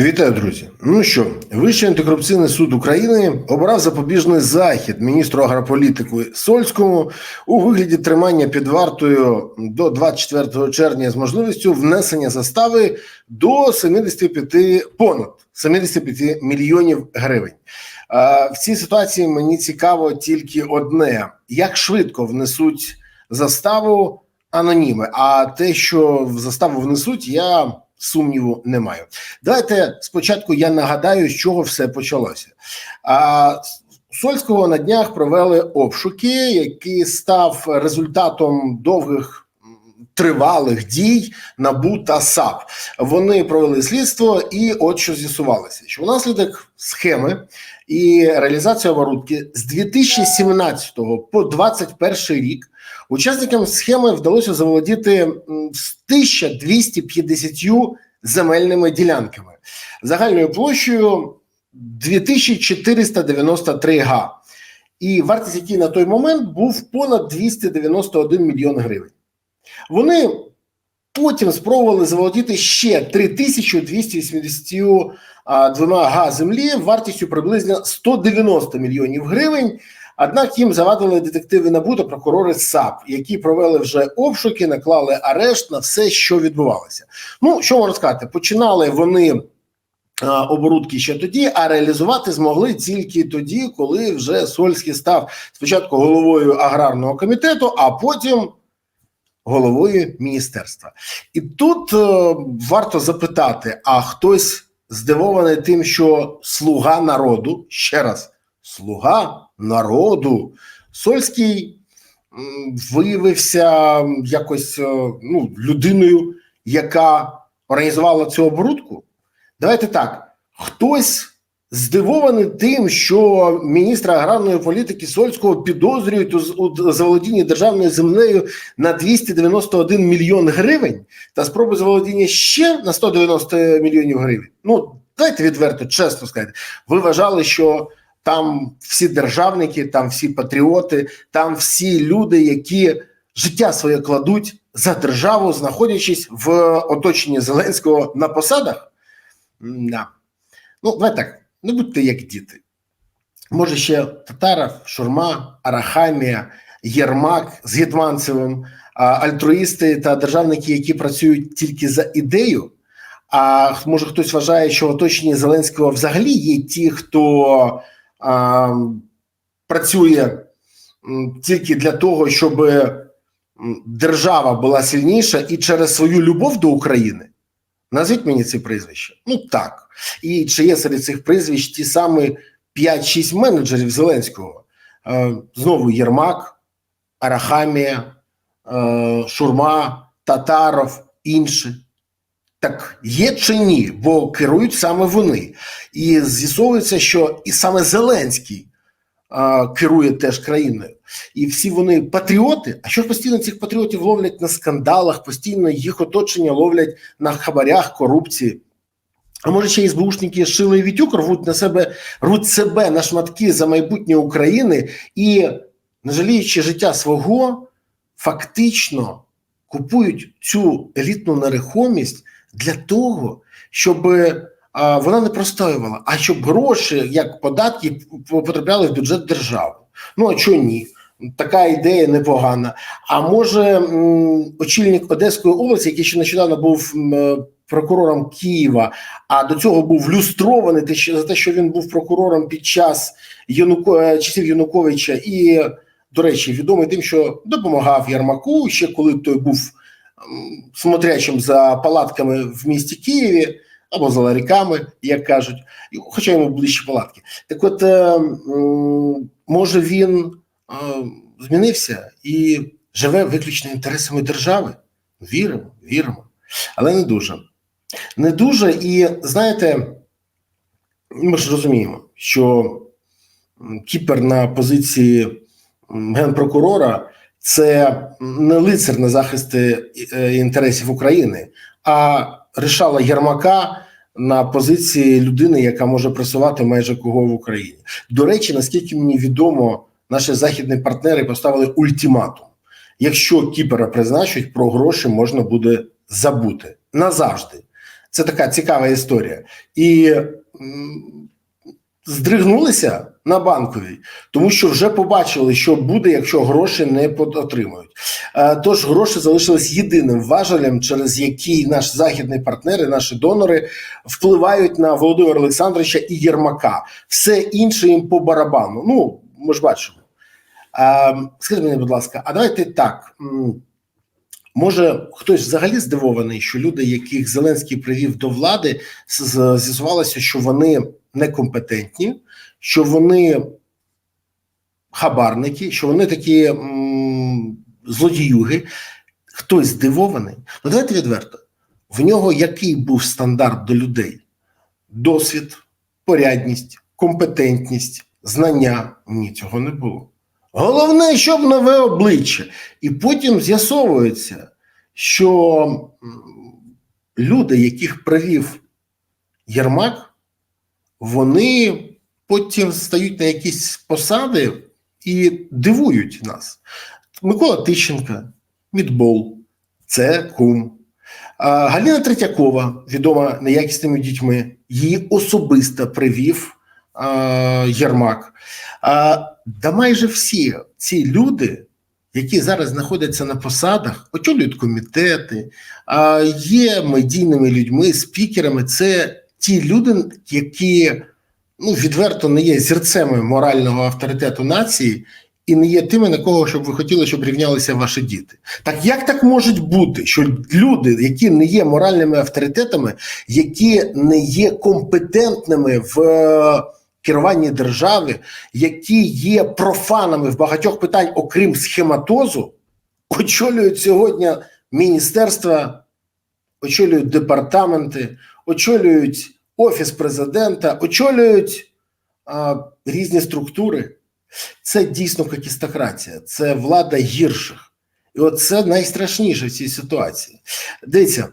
Вітаю, друзі. Ну що, Вищий антикорупційний суд України обрав запобіжний захід міністру агрополітики Сольському у вигляді тримання під вартою до 24 червня з можливістю внесення застави до 75, понад 75 мільйонів гривень. В цій ситуації мені цікаво тільки одне: як швидко внесуть заставу аноніми. А те, що в заставу внесуть, я сумніву не маю. Давайте спочатку я нагадаю, з чого все почалося. А Сольського на днях провели обшуки, який став результатом довгих тривалих дій НАБУ та САП. Вони провели слідство, і от що з'ясувалося, що внаслідок схеми і реалізації оборудки з 2017 по 2021 рік. Учасникам схеми вдалося заволодіти м, з 1250 земельними ділянками загальною площею 2493 га, і вартість який на той момент був понад 291 мільйон гривень. Вони потім спробували заволодіти ще 3282 га землі вартістю приблизно 190 мільйонів гривень. Однак їм завадили детективи НАБУ та прокурори САП, які провели вже обшуки, наклали арешт на все, що відбувалося. Ну що можна сказати, починали вони оборудки ще тоді, а реалізувати змогли тільки тоді, коли вже Сольський став спочатку головою аграрного комітету, а потім головою міністерства. І тут е, варто запитати: а хтось здивований тим, що слуга народу ще раз слуга народу. Сольський виявився якось е, ну, людиною, яка організувала цю оборудку. Давайте так: хтось здивований тим, що міністра аграрної політики Сольського підозрюють у, заволодінні державною землею на 291 мільйон гривень та спробу заволодіння ще на 190 мільйонів гривень. Ну, дайте відверто, чесно сказати. Ви вважали, що там всі державники, там всі патріоти, там всі люди, які життя своє кладуть за державу, знаходячись в оточенні Зеленського на посадах. Да. Ну, давай так, не будьте як діти. Може, ще Татаров, Шурма, Арахамія, Єрмак з Гетманцевим, альтруїсти та державники, які працюють тільки за ідею. А може хтось вважає, що в оточенні Зеленського взагалі є ті, хто а, працює тільки для того, щоб держава була сильніша і через свою любов до України. Назвіть мені ці прізвища. Ну так. І чи є серед цих прізвищ ті самі 5-6 менеджерів Зеленського? Е, знову Єрмак, Арахамія, е, Шурма, Татаров, інші. Так є чи ні? Бо керують саме вони. І з'ясовується, що і саме Зеленський а, керує теж країною. І всі вони патріоти. А що ж постійно цих патріотів ловлять на скандалах, постійно їх оточення ловлять на хабарях, корупції. А може ще й СБУшники Шила і Вітюк рвуть на себе, рвуть себе на шматки за майбутнє України і, не жаліючи життя свого, фактично купують цю елітну нерухомість для того, щоб а, вона не простоювала, а щоб гроші, як податки, потрапляли в бюджет держави. Ну а чого ні? Така ідея непогана. А може, очільник Одеської області, який ще нещодавно був е, прокурором Києва, а до цього був люстрований за те, що він був прокурором під час Януко, е, часів Януковича, і, до речі, відомий тим, що допомагав Ярмаку, ще коли той був смотрячим за палатками в місті Києві або за ларіками, як кажуть, хоча йому ближче палатки. Так от, е, може, він змінився і живе виключно інтересами держави? Віримо, віримо, але не дуже. Не дуже, і знаєте, ми ж розуміємо, що Кіпер на позиції генпрокурора це не лицар на захист е, інтересів України, а рішала Єрмака на позиції людини, яка може пресувати майже кого в Україні. До речі, наскільки мені відомо, наші західні партнери поставили ультиматум: якщо Кіпера призначать, про гроші можна буде забути назавжди. Це така цікава історія. І здригнулися на банковій, тому що вже побачили, що буде, якщо гроші не отримують. Е, тож гроші залишились єдиним важелем, через який наш західний партнери, наші донори впливають на Володимира Олександровича і Єрмака. Все інше їм по барабану. Ну ми ж бачимо. Е, скажіть мені, будь ласка, а давайте так. Може, хтось взагалі здивований, що люди, яких Зеленський привів до влади, з'ясувалося, що вони некомпетентні, що вони хабарники, що вони такі злодіюги. Хтось здивований. Ну давайте відверто. В нього який був стандарт до людей? Досвід, порядність, компетентність, знання. Ні, цього не було. Головне, щоб нове обличчя. І потім з'ясовується, що люди, яких привів Єрмак, вони потім стають на якісь посади і дивують нас. Микола Тищенка, Мідбол, це кум. Галіна Третьякова, відома неякісними дітьми, її особисто привів Єрмак. Да майже всі ці люди, які зараз знаходяться на посадах, очолюють комітети, є медійними людьми, спікерами. Це ті люди, які ну, відверто не є зірцями морального авторитету нації. І не є тими, на кого щоб ви хотіли, щоб рівнялися ваші діти. Так як так може бути, що люди, які не є моральними авторитетами, які не є компетентними в керуванні держави, які є профанами в багатьох питань, окрім схематозу, очолюють сьогодні міністерства, очолюють департаменти, очолюють офіс президента, очолюють а, різні структури. Це дійсно какістократія, це влада гірших. І от це найстрашніше в цій ситуації. Дивіться,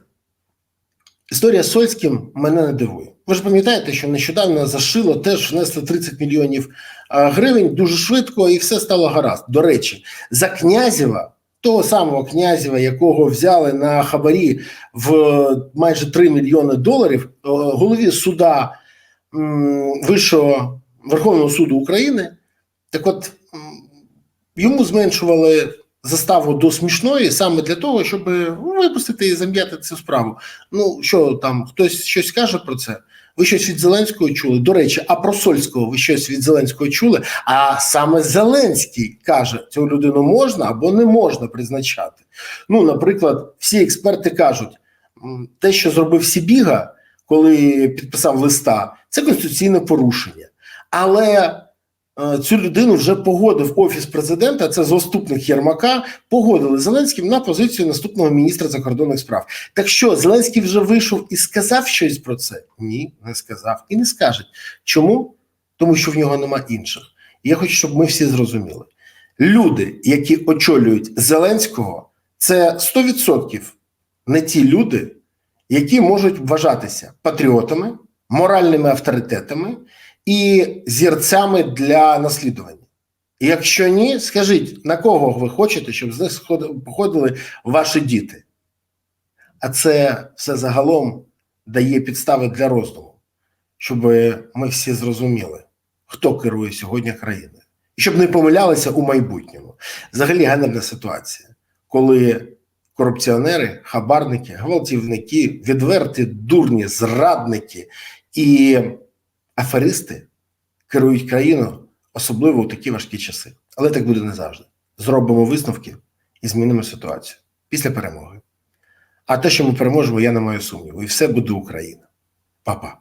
історія з Сольським мене не дивує. Ви ж пам'ятаєте, що нещодавно зашило теж внесли 30 мільйонів гривень дуже швидко, і все стало гаразд. До речі, за князєва, того самого князєва, якого взяли на хабарі в майже 3 мільйони доларів, голові суда Вищого Верховного суду України, так от йому зменшували заставу до смішної саме для того, щоб випустити і зам'яти цю справу. Ну що там, хтось щось каже про це? Ви щось від Зеленського чули? До речі, а про Сольського ви щось від Зеленського чули? А саме Зеленський каже, цю людину можна або не можна призначати. Ну, наприклад, всі експерти кажуть, те, що зробив Сібіга, коли підписав листа, це конституційне порушення. Але цю людину вже погодив офіс президента. Це заступник Єрмака. Погодили Зеленським на позицію наступного міністра закордонних справ. Так що Зеленський вже вийшов і сказав щось про це? Ні, не сказав і не скаже. Чому? Тому що в нього нема інших. Я хочу, щоб ми всі зрозуміли. Люди, які очолюють Зеленського, це 100% не ті люди, які можуть вважатися патріотами, моральними авторитетами і зірцями для наслідування. якщо ні, скажіть, на кого ви хочете, щоб з них походили ваші діти? А це все загалом дає підстави для роздуму, щоб ми всі зрозуміли, хто керує сьогодні країною. І щоб не помилялися у майбутньому. Взагалі ганебна ситуація, коли корупціонери, хабарники, гвалтівники, відверті дурні, зрадники і аферисти керують країною, особливо у такі важкі часи. Але так буде не завжди. Зробимо висновки і змінимо ситуацію після перемоги. А те, що ми переможемо, я не маю сумніву. І все буде Україна. Па-па.